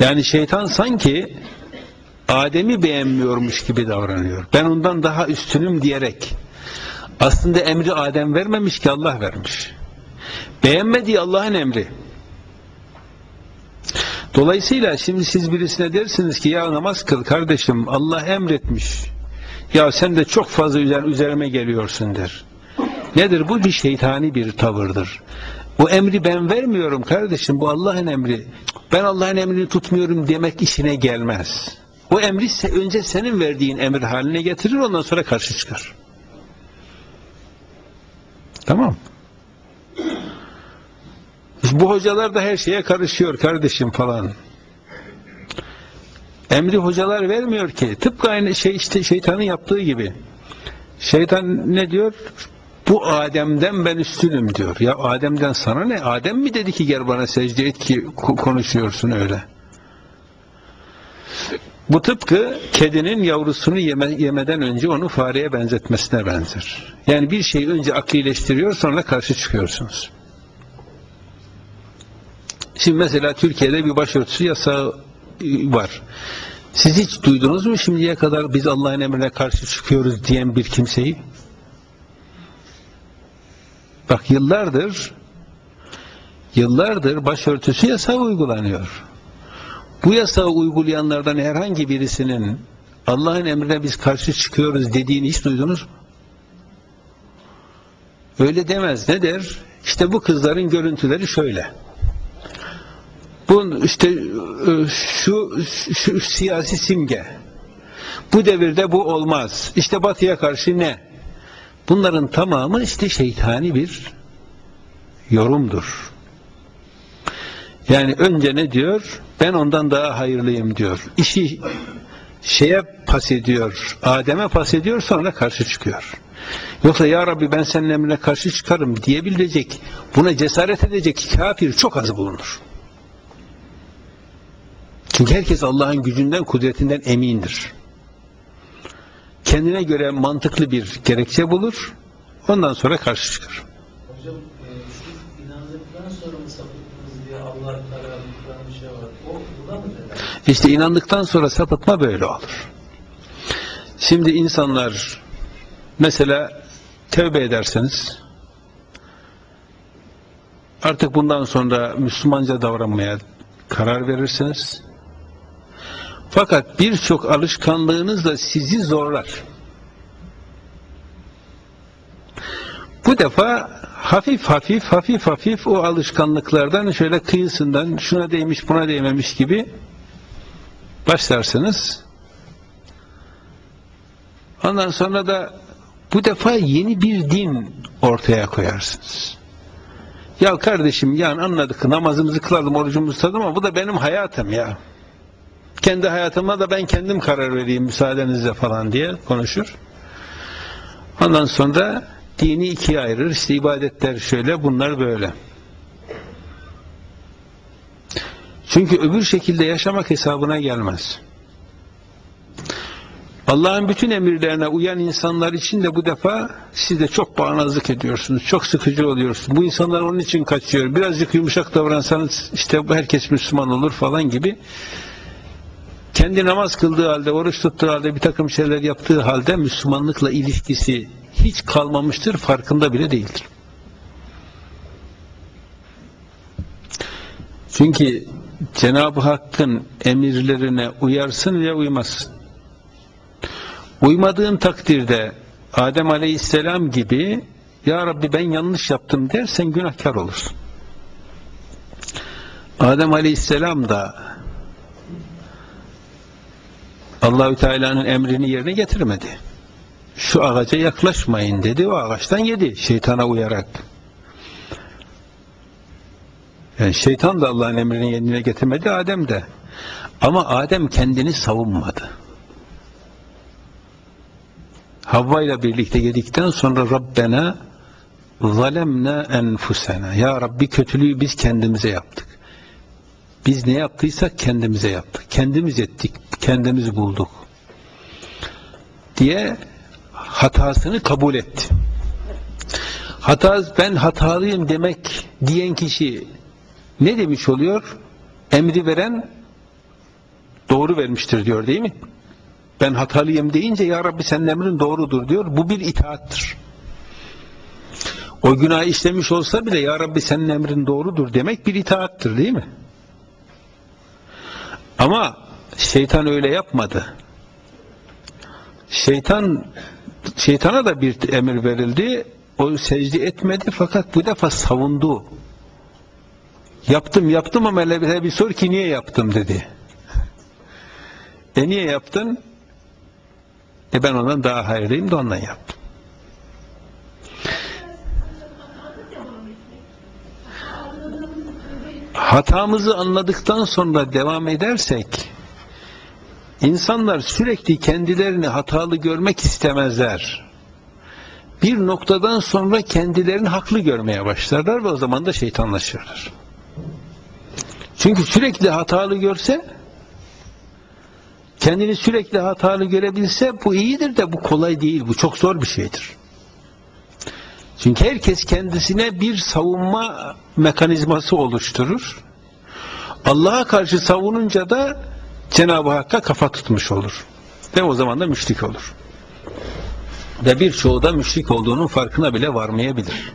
Yani şeytan sanki Adem'i beğenmiyormuş gibi davranıyor. Ben ondan daha üstünüm diyerek. Aslında emri Adem vermemiş ki Allah vermiş. Beğenmediği Allah'ın emri. Dolayısıyla şimdi siz birisine dersiniz ki ya namaz kıl kardeşim Allah emretmiş. Ya sen de çok fazla üzerime geliyorsun der. Nedir bu? Bir şeytani bir tavırdır. Bu emri ben vermiyorum kardeşim. Bu Allah'ın emri. Ben Allah'ın emrini tutmuyorum demek işine gelmez. O emri önce senin verdiğin emir haline getirir ondan sonra karşı çıkar. Tamam. Bu hocalar da her şeye karışıyor kardeşim falan. Emri hocalar vermiyor ki. Tıpkı aynı şey işte şeytanın yaptığı gibi. Şeytan ne diyor? Bu Adem'den ben üstünüm diyor. Ya Adem'den sana ne? Adem mi dedi ki gel bana secde et ki konuşuyorsun öyle. Bu tıpkı kedinin yavrusunu yeme, yemeden önce onu fareye benzetmesine benzer. Yani bir şeyi önce aklileştiriyor sonra karşı çıkıyorsunuz. Şimdi mesela Türkiye'de bir başörtüsü yasağı var. Siz hiç duydunuz mu şimdiye kadar biz Allah'ın emrine karşı çıkıyoruz diyen bir kimseyi? Bak yıllardır yıllardır başörtüsü yasağı uygulanıyor. Bu yasağı uygulayanlardan herhangi birisinin Allah'ın emrine biz karşı çıkıyoruz dediğini hiç duydunuz mu? Öyle demez. Ne der? İşte bu kızların görüntüleri şöyle. Bu işte e, şu, şu siyasi simge. Bu devirde bu olmaz. İşte batıya karşı ne? Bunların tamamı işte şeytani bir yorumdur. Yani önce ne diyor? Ben ondan daha hayırlıyım diyor. İşi şeye pas ediyor, Adem'e pas ediyor sonra karşı çıkıyor. Yoksa ya Rabbi ben senin emrine karşı çıkarım diyebilecek, buna cesaret edecek kafir çok az bulunur. Çünkü herkes Allah'ın gücünden, kudretinden emindir. Kendine göre mantıklı bir gerekçe bulur, ondan sonra karşı çıkar. Hocam e, siz inandıktan sonra mı sapıttınız diye Allah kararı bir şey var. O buna mı denir? İşte inandıktan sonra sapıtma böyle olur. Şimdi insanlar mesela tevbe ederseniz artık bundan sonra Müslümanca davranmaya karar verirsiniz. Fakat birçok alışkanlığınız da sizi zorlar. Bu defa hafif hafif hafif hafif o alışkanlıklardan şöyle kıyısından şuna değmiş buna değmemiş gibi başlarsınız. Ondan sonra da bu defa yeni bir din ortaya koyarsınız. Ya kardeşim yani anladık namazımızı kılalım orucumuzu tutalım ama bu da benim hayatım ya. Kendi hayatıma da ben kendim karar vereyim müsaadenizle falan diye konuşur. Ondan sonra dini ikiye ayırır. İşte ibadetler şöyle, bunlar böyle. Çünkü öbür şekilde yaşamak hesabına gelmez. Allah'ın bütün emirlerine uyan insanlar için de bu defa siz de çok bağnazlık ediyorsunuz. Çok sıkıcı oluyorsunuz. Bu insanlar onun için kaçıyor. Birazcık yumuşak davransanız işte herkes Müslüman olur falan gibi. Kendi namaz kıldığı halde, oruç tuttuğu halde, bir takım şeyler yaptığı halde Müslümanlıkla ilişkisi hiç kalmamıştır, farkında bile değildir. Çünkü Cenab-ı Hakk'ın emirlerine uyarsın ya uymazsın. Uymadığın takdirde Adem Aleyhisselam gibi Ya Rabbi ben yanlış yaptım dersen günahkar olursun. Adem Aleyhisselam da Allahü Teala'nın emrini yerine getirmedi. Şu ağaca yaklaşmayın dedi. O ağaçtan yedi şeytana uyarak. Yani şeytan da Allah'ın emrini yerine getirmedi, Adem de. Ama Adem kendini savunmadı. Havva ile birlikte yedikten sonra Rabbena zalemna enfusena. Ya Rabbi kötülüğü biz kendimize yaptık. Biz ne yaptıysak kendimize yaptık. Kendimiz ettik, kendimiz bulduk. Diye hatasını kabul etti. Hata, ben hatalıyım demek diyen kişi ne demiş oluyor? Emri veren doğru vermiştir diyor değil mi? Ben hatalıyım deyince ya Rabbi senin emrin doğrudur diyor. Bu bir itaattır. O günah işlemiş olsa bile ya Rabbi senin emrin doğrudur demek bir itaattır değil mi? Ama şeytan öyle yapmadı. Şeytan şeytana da bir emir verildi. O secde etmedi fakat bu defa savundu. Yaptım yaptım ama bir sor ki niye yaptım dedi. E niye yaptın? E ben ondan daha hayırlıyım da ondan yaptım. Hatamızı anladıktan sonra devam edersek insanlar sürekli kendilerini hatalı görmek istemezler. Bir noktadan sonra kendilerini haklı görmeye başlarlar ve o zaman da şeytanlaşırlar. Çünkü sürekli hatalı görse kendini sürekli hatalı görebilse bu iyidir de bu kolay değil. Bu çok zor bir şeydir. Çünkü herkes kendisine bir savunma mekanizması oluşturur. Allah'a karşı savununca da Cenab-ı Hakk'a kafa tutmuş olur. Ve o zaman da müşrik olur. Ve birçoğu da müşrik olduğunun farkına bile varmayabilir.